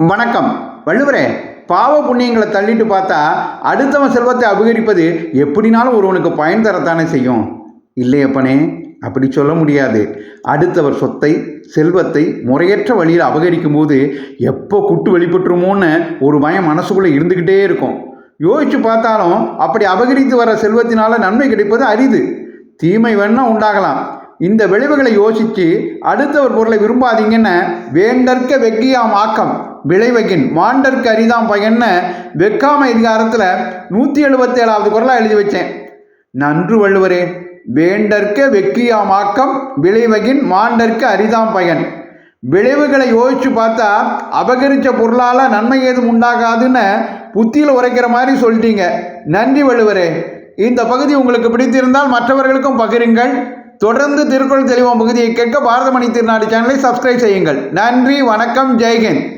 வணக்கம். வள்ளுவரே பாவ புண்ணியங்களை தள்ளிட்டு பார்த்தா அடுத்தவன் செல்வத்தை அபகரிப்பது எப்படினாலும் ஒருவனுக்கு பயன் தரத்தானே செய்யும். இல்லையப்பனே அப்படி சொல்ல முடியாது. அடுத்தவர் சொத்தை செல்வத்தை முறையற்ற வழியில் அபகரிக்கும் போது எப்போ குட்டு வெளிப்பட்டுருமோன்னு ஒரு பயம் மனசுக்குள்ளே இருந்துக்கிட்டே இருக்கும். யோசிச்சு பார்த்தாலும் அப்படி அபகரித்து வர செல்வத்தினால நன்மை கிடைப்பது அரிது. தீமை வேணால் உண்டாகலாம். இந்த விளைவுகளை யோசித்து அடுத்தவர் பொருளை விரும்பாதீங்கன்னு வேண்டற்க வெக்கியாம் ஆக்கம். விளைவகின் மாண்டற்கு அரிதாம் பயன்னு வெக்காம அதிகாரத்தில் நூற்றி எழுபத்தி ஏழாவது குரலாக எழுதி வச்சேன். நன்று வள்ளுவரே வேண்டற்க வெக்கியாமாக்கம் விளைவகின் மாண்டற்கு அரிதாம் பயன். விளைவுகளை யோசிச்சு பார்த்தா அபகரித்த பொருளால் நன்மை ஏதும் உண்டாகாதுன்னு புத்தியில் உரைக்கிற மாதிரி சொல்லிட்டீங்க. நன்றி வள்ளுவரே. இந்த பகுதி உங்களுக்கு பிடித்திருந்தால் மற்றவர்களுக்கும் பகிருங்கள். தொடர்ந்து திருக்குறள் தெளிவாம் பகுதியை கேட்க பாரதமணி திருநாடு சேனலை சப்ஸ்கிரைப் செய்யுங்கள். நன்றி வணக்கம் ஜெய்ஹிந்த்.